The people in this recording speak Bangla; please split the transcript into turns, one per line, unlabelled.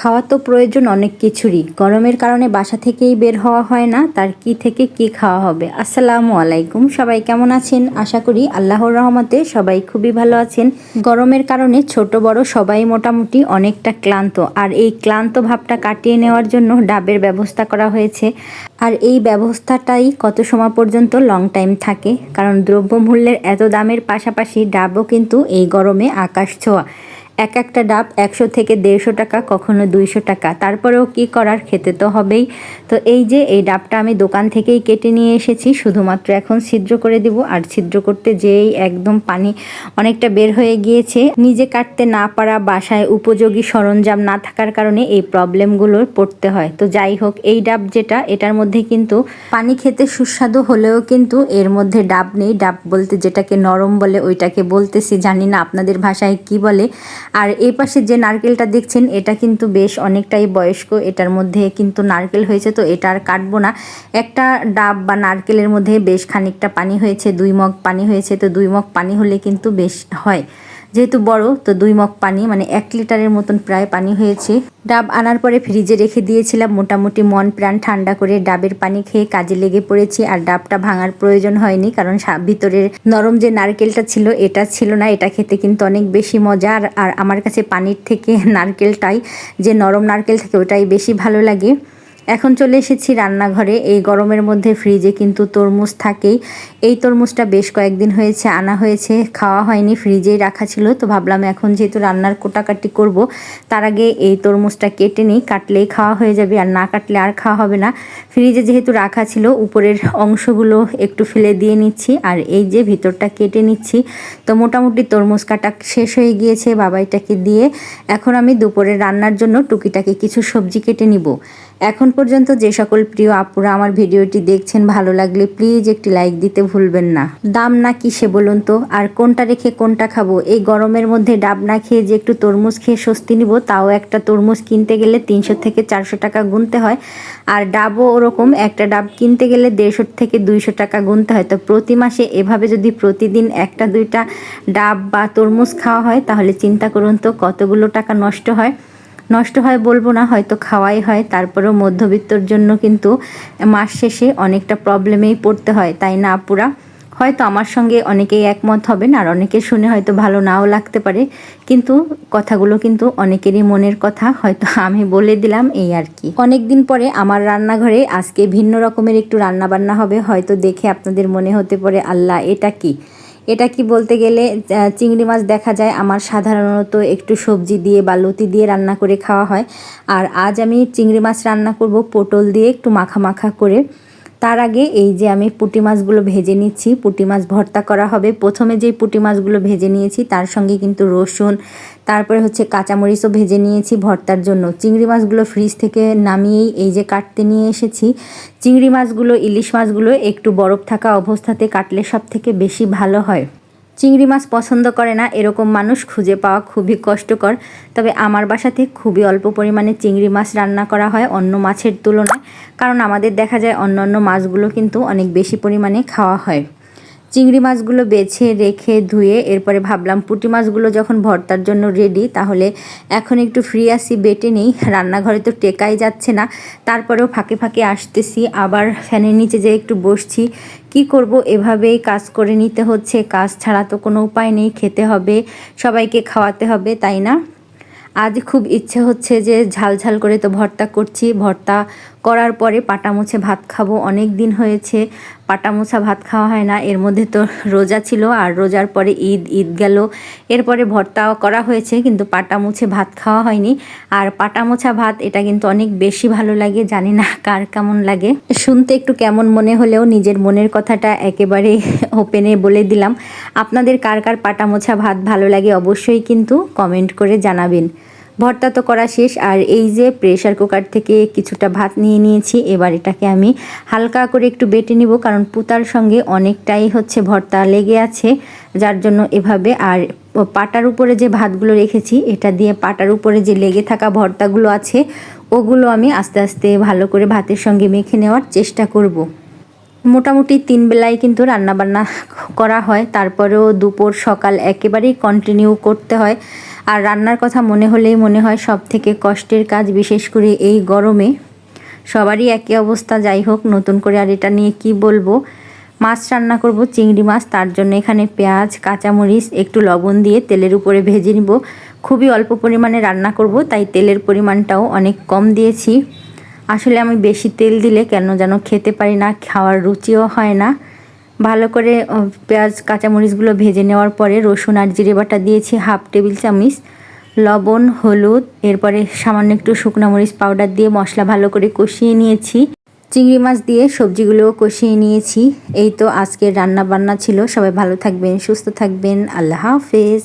খাওয়া তো প্রয়োজন অনেক কিছুরই। গরমের কারণে বাসা থেকেই বের হওয়া হয় না, তার কি থেকে কি খাওয়া হবে? আসসালামু আলাইকুম, সবাই কেমন আছেন? আশা করি আল্লাহর রহমতে সবাই খুবই ভালো আছেন। গরমের কারণে ছোট বড় সবাই মোটামুটি অনেকটা ক্লান্ত, আর এই ক্লান্ত ভাবটা কাটিয়ে নেওয়ার জন্য ডাবের ব্যবস্থা করা হয়েছে। আর এই ব্যবস্থাটাই কত সময় পর্যন্ত লং টাইম থাকে, কারণ দ্রব্যমূল্যের এত দামের পাশাপাশি ডাবও কিন্তু এই গরমে আকাশ ছোঁয়া। এক একটা ডাব একশো থেকে দেড়শো টাকা, কখনো দুইশো টাকা। তারপরেও কি করার খেতে তো হবেই। তো এই যে, এই ডাবটা আমি দোকান থেকেই কেটে নিয়ে এসেছি। শুধুমাত্র এখন ছিদ্র করে দিব। আর ছিদ্র করতে যেই একদম পানি অনেকটা বের হয়ে গিয়েছে। নিজে কাটতে না পারা বাসায় উপযোগী সরঞ্জাম না থাকার কারণে এই প্রবলেমগুলোর পড়তে হয়। তো যাই হোক, এই ডাব যেটা, এটার মধ্যে কিন্তু পানি খেতে সুস্বাদু হলেও কিন্তু এর মধ্যে ডাব নেই। ডাব বলতে যেটাকে নরম বলে ওইটাকে বলতেছি। জানি না আপনাদের ভাষায় কি বলে। আর এই পাশে যে নারকেলটা দেখছেন, এটা কিন্তু বেশ অনেকটাই বয়স্ক। এটার মধ্যে কিন্তু নারকেল হয়েছে, তো এটা আর কাটবো না। একটা ডাব বা নারকেলের মধ্যে বেশ খানিকটা পানি হয়েছে, দুই মগ পানি হয়েছে, তো দুই মগ পানি হলে কিন্তু বেশ হয়। যেহেতু বড়, তো দুই মগ পানি মানে এক লিটারের মতন প্রায় পানি হয়েছে। ডাব আনার পরে ফ্রিজে রেখে দিয়েছিলাম, মোটামুটি মন প্রাণ ঠান্ডা করে ডাবের পানি খেয়ে কাজে লেগে পড়েছি, আর ডাবটা ভাঙার প্রয়োজন হয়নি, কারণ ভিতরের নরম যে নারকেলটা ছিল, এটা ছিল না, এটা খেতে কিন্তু অনেক বেশি মজা আর আমার কাছে পানির থেকে নারকেলটাই, যে নরম নারকেল থাকে, ওটাই বেশি ভালো লাগে। এখন চলে এসেছি রান্নাঘরে। এই গরমের মধ্যে ফ্রিজে কিন্তু তরমুজ থাকেই। এই তরমুজটা বেশ কয়েকদিন হয়েছে, আনা হয়েছে, খাওয়া হয়নি ফ্রিজেই রাখা ছিল। তো ভাবলাম এখন যেহেতু রান্নার কোটাকাটি করব, তার আগে এই তরমুজটা কেটে নিই। কাটলেই খাওয়া হয়ে যাবে, আর না কাটলে আর খাওয়া হবে না। ফ্রিজে যেহেতু রাখা ছিল, উপরের অংশগুলো একটু ফেলে দিয়ে নিচ্ছি, আর এই যে ভিতরটা কেটে নিচ্ছি। তো মোটামুটি তরমুজ কাটা শেষ হয়ে গিয়েছে, বাবাইটাকে দিয়ে। এখন আমি দুপুরে রান্নার জন্য টুকিটাকে কিছু সবজি কেটে নিব। এখন পর্যন্ত যে সকল প্রিয় আপুরা আমার ভিডিওটি দেখছেন, ভালো লাগলে প্লিজ একটি লাইক দিতে ভুলবেন না। দাম না কিসে বলুন তো? আর কোনটা রেখে কোনটা খাব? এই গরমের মধ্যে ডাব না খেয়ে যে একটু তরমুজ খেয়ে স্বস্তি নিব, তাও একটা তরমুজ কিনতে গেলে তিনশো থেকে চারশো টাকা গুনতে হয়। আর ডাবও ওরকম, একটা ডাব কিনতে গেলে দেড়শো থেকে দুইশো টাকা গুনতে হয়। তো প্রতি মাসে এভাবে যদি প্রতিদিন একটা দুইটা ডাব বা তরমুজ খাওয়া হয়, তাহলে চিন্তা করুন তো, কতগুলো টাকা নষ্ট হয়। নষ্ট হয় বলব না, হয়তো খাওয়াই হয়, তারপরেও মধ্যবিত্তর জন্য কিন্তু মাস শেষে অনেকটা প্রবলেমেই পড়তে হয়, তাই না আপুরা? হয়তো আমার সঙ্গে অনেকেই একমত হবেন আর অনেকে শুনে হয়তো ভালো নাও লাগতে পারে, কিন্তু কথাগুলো কিন্তু অনেকেরই মনের কথা, হয়তো আমি বলে দিলাম এই আর কি। অনেক দিন পরে আমার রান্নাঘরে আজকে ভিন্ন রকমের একটু রান্না বান্না হবে, হয়তো দেখে আপনাদের মনে হতে পারে, আল্লাহ, এটা কি? এটা কি বলতে গেলে চিংড়ি মাছ দেখা যায় আমার সাধারণত একটু সবজি দিয়ে বা লতি দিয়ে রান্না করে খাওয়া হয়। আর আজ আমি চিংড়ি মাছ রান্না করব পটল দিয়ে একটু মাখা মাখা করে। তার আগে এই যে আমি পুঁটি মাছগুলো ভেজে নিচ্ছি, পুঁটি মাছ ভর্তা করা হবে। প্রথমে যেই পুঁটি মাছগুলো ভেজে নিয়েছি, তার সঙ্গে কিন্তু রসুন, তারপরে হচ্ছে কাঁচামরিচও ভেজে নিয়েছি ভর্তার জন্য। চিংড়ি মাছগুলো ফ্রিজ থেকে নামিয়েই এই যে কাটতে নিয়ে এসেছি। চিংড়ি মাছগুলো, ইলিশ মাছগুলো একটু বরফ থাকা অবস্থাতে কাটলে সব থেকে বেশি ভালো হয়। চিংড়ি মাছ পছন্দ করে না, এরকম মানুষ খুঁজে পাওয়া খুবই কষ্টকর। তবে আমার বাসাতে খুবই অল্প পরিমাণে চিংড়ি মাছ রান্না করা হয় অন্য মাছের তুলনায়, কারণ আমাদের দেখা যায় অন্য অন্য মাছগুলো কিন্তু অনেক বেশি পরিমাণে খাওয়া হয়। চিংড়ি মাছগুলো বেছে, রেখে, ধুয়ে এরপরে ভাবলাম পুঁটি মাছগুলো যখন ভর্তার জন্য রেডি তাহলে এখন একটু ফ্রি আসি বেটে নেই। রান্নাঘরে তো টেকাই যাচ্ছে না। তারপরেও ফাঁকে ফাঁকে আসতেছি, আবার ফ্যানের নিচে যে একটু বসছি। কি করব? এভাবেই কাজ করে নিতে হচ্ছে। কাজ ছাড়া তো কোনো উপায় নেই, খেতে হবে, সবাইকে খাওয়াতে হবে, তাই না? আজ খুব ইচ্ছে হচ্ছে যে ঝাল ঝাল করে তো ভর্তা করছি। ভর্তা করার পরে পাটা মুছে ভাত খাব। অনেক দিন হয়েছে, পাটা মোছা ভাত খাওয়া হয় না। এর মধ্যে তো রোজা ছিল আর রোজার পরে ঈদ ঈদ গেল। এরপরে ভর্তাও করা হয়েছে, কিন্তু পাটা মুছে ভাত খাওয়া হয়নি। আর পাটা মোছা ভাত, এটা কিন্তু অনেক বেশি ভালো লাগে, জানি না কার কেমন লাগে। শুনতে একটু কেমন মনে হলেও নিজের মনের কথাটা একেবারে ওপেনে বলে দিলাম। আপনাদের কার কার পাটা মোছা ভাত ভালো লাগে অবশ্যই কিন্তু কমেন্ট করে জানাবেন। ভর্তা তো করা শেষ, আর এই যে প্রেশার কুকার থেকে কিছুটা ভাত নিয়ে নিয়েছি, এবার এটাকে আমি হালকা করে একটু বেটে নিব, কারণ পুতার সঙ্গে অনেকটাই হচ্ছে ভর্তা লেগে আছে, যার জন্য এভাবে, আর পাটার উপরে যে ভাতগুলো রেখেছি, এটা দিয়ে পাটার উপরে যে লেগে থাকা ভর্তাগুলো আছে, ওগুলো আমি আস্তে আস্তে ভালো করে ভাতের সঙ্গে মেখে নেওয়ার চেষ্টা করব। মোটামুটি তিন বেলায় কিন্তু রান্নাবান্না করা হয়। তারপরেও দুপুর, সকাল একেবারেই কন্টিনিউ করতে হয়। আর রান্নার কথা মনে হলেই মনে হয় সব থেকে কষ্টের কাজ, বিশেষ করে এই গরমে। সবারই একই অবস্থা, যাই হোক, নতুন করে আর এটা নিয়ে কি বলব? মাছ রান্না করব, চিংড়ি মাছ, তার জন্য এখানে পেঁয়াজ, কাঁচামরিচ, একটু লবণ দিয়ে তেলের উপরে ভেজে নিব। খুবই অল্প পরিমাণে রান্না করব, তাই তেলের পরিমাণটাও অনেক কম দিয়েছি। আসলে আমি বেশি তেল দিলে কেন যেন খেতে পারি না, খাওয়ার রুচিও হয় না। ভালো করে পেঁয়াজ, কাঁচামরিচগুলো ভেজে নেওয়ার পরে রসুন আর জিরে বাটা দিয়েছি, হাফ টেবিল চামচ। লবণ, হলুদ, এরপরে সামান্য একটু শুকনো মরিচ পাউডার দিয়ে মশলা ভালো করে কষিয়ে নিয়েছি। চিংড়ি মাছ দিয়ে সবজিগুলোও কষিয়ে নিয়েছি। এই তো আজকের রান্না বান্না ছিল। সবাই ভালো থাকবেন, সুস্থ থাকবেন। আল্লাহ হাফেজ।